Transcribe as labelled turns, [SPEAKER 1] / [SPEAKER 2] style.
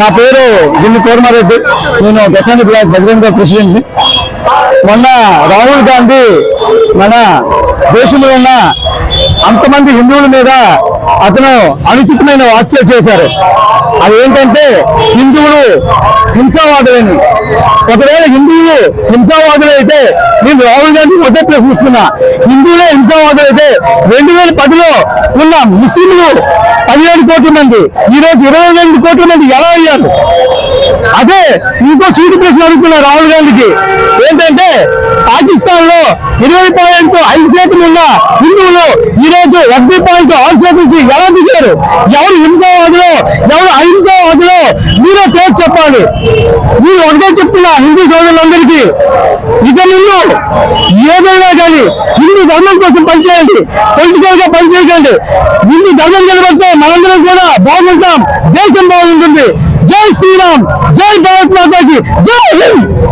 [SPEAKER 1] నా పేరు గిల్లి కోరమారెడ్డి. నేను దశాని బ్లాక్ బజరంగ ప్రెసిడెంట్ని. మొన్న రాహుల్ గాంధీ మన దేశంలో ఉన్న అంతమంది హిందువుల మీద అతను అనుచితమైన వ్యాఖ్యలు చేశారు. అదేంటంటే హిందువులు హింసావాదులని. ఒకవేళ హిందువులు హింసావాదులు అయితే నేను రాహుల్ గాంధీ ఒకటే ప్రశ్నిస్తున్నా. హిందువులే హింసావాదులు అయితే రెండు వేల పదిలో ఉన్న ముస్లింలు పదిహేడు కోట్ల మంది ఈ రోజు ఇరవై రెండు కోట్ల మంది ఎలా అయ్యారు? అదే ఇంకో సీటు ప్రశ్న అడుగుతున్నా రాహుల్ గాంధీకి. ఏంటంటే ఇరవై పాయింట్ ఐదు శాతం ఉన్న హిందువులు ఈ రోజు ఒకటి పాయింట్ ఆరు శాతంకి ఎలా దిగారు? ఎవరు హింసావాదులు? ఎవరు అహింసావాదులు? మీరే పేరు చెప్పాలి. మీరు ఒకటే చెప్తున్నా హిందూ సోదరులందరికీ. ఇక నిన్ను ఏదైనా కానీ హిందూ ధర్మం కోసం పనిచేయండి. పొలిటికల్గా పనిచేయకండి. హిందూ ధర్మం నిలబడితే మనందరం కూడా బాగుంటాం. దేశం బాగుంటుంది. జై శ్రీరామ్. జై భారత్ మాతాకి. జై హింద్.